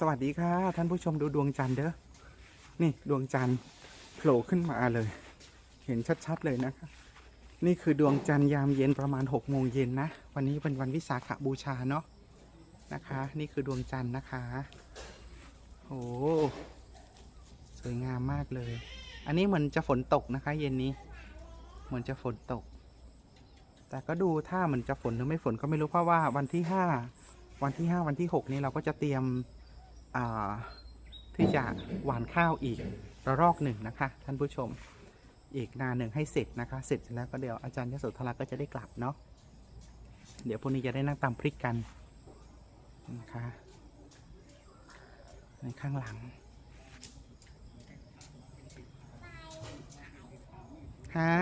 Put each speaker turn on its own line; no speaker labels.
สวัสดีค่ะ ท่านผู้ชมดูดวงจันทร์เด้อ นี่ดวงจันทร์โผล่ขึ้นมาเลย เห็นชัดๆเลยนะคะนี่คือดวงจันทร์ยามเย็นประมาณ6กโมงเย็นนะ วันนี้เป็นวันวิสาขบูชาเนาะนะคะ นี่คือดวงจันทร์นะคะโอ้สวยงามมากเลย อันนี้เหมือนจะฝนตกนะคะ เย็นนี้ เหมือนจะฝนตก แต่ก็ดูถ้ามันจะฝนหรือไม่ฝนก็ไม่รู้เพราะว่าวันที่ห้าวันที่ห้าวันที่หกนี้เราก็จะเตรียม ที่จะหวานข้าวอีกระลอกหนึ่งนะคะ ท่านผู้ชมอีกนาหนึ่งให้เสร็จนะคะ เสร็จแล้วก็เดี๋ยวอาจารย์ยโสธราก็จะได้กลับเนาะเดี๋ยวพรุ่งนี้จะได้นั่งตำพริกกันนะคะในข้างหลังฮะ